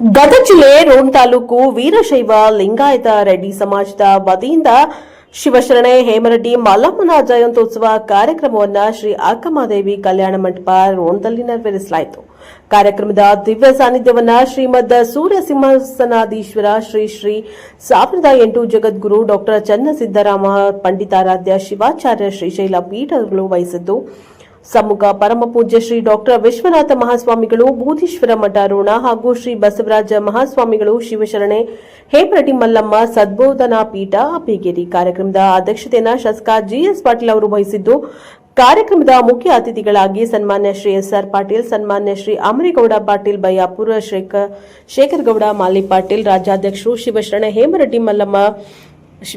ಗದಗ ಜಿಲ್ಲೆ ರೋಣ ತಾಲೂಕು ವೀರಶೈವ ಲಿಂಗಾಯತ ರೆಡ್ಡಿ ಸಮಾಜದ ವತಿಯಿಂದ ಶಿವಶರಣೆ ಹೇಮರೆಡ್ಡಿ ಮಲ್ಲಮ್ಮನ ಜಯಂತ್ಯೋತ್ಸವ ಕಾರ್ಯಕ್ರಮವನ್ನು ಶ್ರೀ ಅಕ್ಕಮಾದೇವಿ ಕಲ್ಯಾಣ ಮಂಟಪ ರೋಣದಲ್ಲಿ ನೆರವೇರಿಸಲಾಯಿತು. ಕಾರ್ಯಕ್ರಮದ ದಿವ್ಯ ಸಾನ್ನಿಧ್ಯವನ್ನ ಶ್ರೀಮದ್ ಸೂರ್ಯ ಸಿಂಹಾಸನಾಧೀಶ್ವರ ಶ್ರೀ ಶ್ರೀ ಸಾವಿರದ ಎಂಟು ಜಗದ್ಗುರು ಡಾಕ್ಟರ್ ಚನ್ನಸಿದ್ದರಾಮ ಪಂಡಿತಾರಾಧ್ಯ ಶಿವಾಚಾರ್ಯ ಶ್ರೀಶೈಲ ಪೀಠಗಳು ವಹಿಸಿದ್ದು ಸಮ್ಮುಖ ಪರಮಪೂಜ್ಯ ಶ್ರೀ ಡಾಕ್ಟರ್ ವಿಶ್ವನಾಥ ಮಹಾಸ್ವಾಮಿಗಳು ಬೂದೀಶ್ವರ ಮಠ ರೋಣ ಹಾಗೂ ಶ್ರೀ ಬಸವರಾಜ ಮಹಾಸ್ವಾಮಿಗಳು ಶಿವಶರಣೆ. ಹೇಮರಟಿ ಮಲ್ಲಮ್ಮ, ಸದ್ಬೋಧನಾ ಪೀಠ ಅಪಿಗೇರಿ ಕಾರ್ಯಕ್ರಮದ ಅಧ್ಯಕ್ಷತೆಯನ್ನು ಶಾಸಕ ಜಿಎಸ್ ಪಾಟೀಲ್ ಅವರು ವಹಿಸಿದ್ದು, ಕಾರ್ಯಕ್ರಮದ ಮುಖ್ಯ ಅತಿಥಿಗಳಾಗಿ ಸನ್ಮಾನ್ಯ ಶ್ರೀ ಎಸ್ ಆರ್ ಪಾಟೀಲ್, ಸನ್ಮಾನ್ಯ ಶ್ರೀ ಅಮರೇಗೌಡ ಪಾಟೀಲ್ ಬಯ್ಯಾಪುರ ಶೇಖರ್, ಶೇಖರಗೌಡ, ಮಾಲಿ ಪಾಟೀಲ್, ರಾಜ್ಯಾಧ್ಯಕ್ಷರು ಶಿವಶರಣ. ಹೇಮರೆಡ್ಡಿ ಮಲ್ಲಮ್ಮ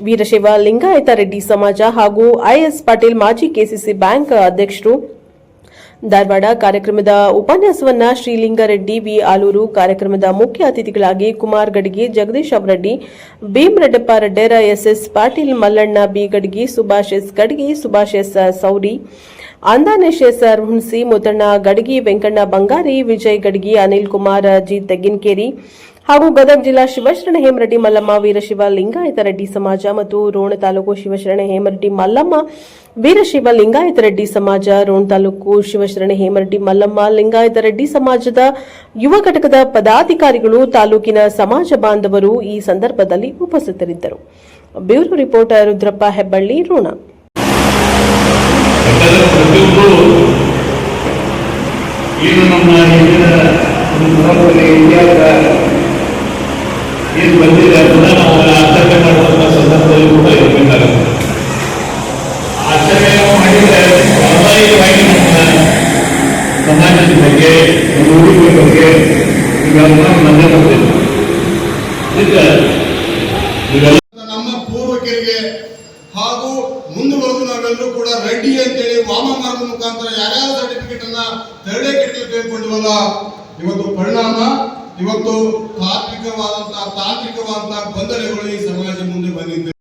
ವೀರಶೈವ, ಲಿಂಗಾಯತ ರೆಡ್ಡಿ ಸಮಾಜ ಹಾಗೂ ಐಎಸ್ ಪಾಟೀಲ್, ಮಾಜಿ ಕೆಸಿಸಿ ಬ್ಯಾಂಕ್ ಅಧ್ಯಕ್ಷರು ಧಾರವಾಡ ಕಾರ್ಯಕ್ರಮದ ಉಪನ್ಯಾಸವನ್ನ ಶ್ರೀಲಿಂಗಾರೆಡ್ಡಿ ವಿ ಆಲೂರು ಕಾರ್ಯಕ್ರಮದ ಮುಖ್ಯ ಅತಿಥಿಗಳಾಗಿ Kumar Gadgi Jagadish Avaraddi, Bhimareddappa Reddera SS Patil Mallanna B Gadgi Subhash S Gadgi Subhash S Sauri, Andanesh S Hunasi Muddanna Gadgi, Venkanna Bangari, Vijay Gadgi Anil Kumar G Tegginakeri ಹಾಗೂ ಗದಗ ಜಿಲ್ಲಾ ಶಿವಶರಣ ಹೇಮರೆಡ್ಡಿ ಮಲ್ಲಮ್ಮ ವೀರಶಿವ ಲಿಂಗಾಯತ ರೆಡ್ಡಿ ಸಮಾಜ ಮತ್ತು ರೋಣ ತಾಲೂಕು ಶಿವಶರಣ ಹೇಮರೆಡ್ಡಿ ಮಲ್ಲಮ್ಮ ವೀರಶಿವ ಲಿಂಗಾಯತ ರೆಡ್ಡಿ ಸಮಾಜ, ರೋಣ ತಾಲೂಕು ಶಿವಶರಣ ಹೇಮರೆಡ್ಡಿ ಮಲ್ಲಮ್ಮ ಲಿಂಗಾಯತ ರೆಡ್ಡಿ ಸಮಾಜದ ಯುವ ಘಟಕದ ಪದಾಧಿಕಾರಿಗಳು, ತಾಲೂಕಿನ ಸಮಾಜ ಬಾಂಧವರು ಈ ಸಂದರ್ಭದಲ್ಲಿ ಉಪಸ್ಥಿತರಿದ್ದರು. Bureau reporter Rudrappa Hebballi, Ron. ನಮ್ಮ ಹಿಂದಿನ ಒಂದು ಇತಿಹಾಸ ಏನು ಬಂದಿದೆ ಅದನ್ನ ನಾವು ಆಚರಣೆ ಮಾಡುವಂಥ ಸಂದರ್ಭದಲ್ಲಿ ಕೂಡ ಇರಬೇಕಾಗುತ್ತೆ. ಆಚರಣೆ ಮಾಡಿದರೆ ನಮ್ಮ ಸಮಾಜದ ಬಗ್ಗೆ, ನಮ್ಮ ಊರಿನ ಬಗ್ಗೆ ಇವೆಲ್ಲ ಬರ್ತೇವೆ ನಮ್ಮ ಪೂರ್ವಕರಿಗೆ ಹಾಗೂ ಮುಂದುವರೆದು ನಾವೆಲ್ಲರೂ ಕೂಡ ರೆಡ್ಡಿ ಅಂತೇಳಿ ವಾಮ ಮಾರ್ಗ ಮುಖಾಂತರ ಯಾರ್ಯಾವ ಸರ್ಟಿಫಿಕೇಟ್ ಅನ್ನ ತೆರಳೆ ಕೆಟ್ಟಲು ತೆಗೆದುಕೊಂಡಿವಲ್ಲ, ಇವತ್ತು ಪರಿಣಾಮ ಇವತ್ತು ತಾತ್ವಿಕವಾದಂತಹ ತಾಂತ್ರಿಕವಾದಂತಹ ಗೊಂದಲಗಳು ಈ ಸಮಾಜ ಮುಂದೆ ಬಂದಿದೆ.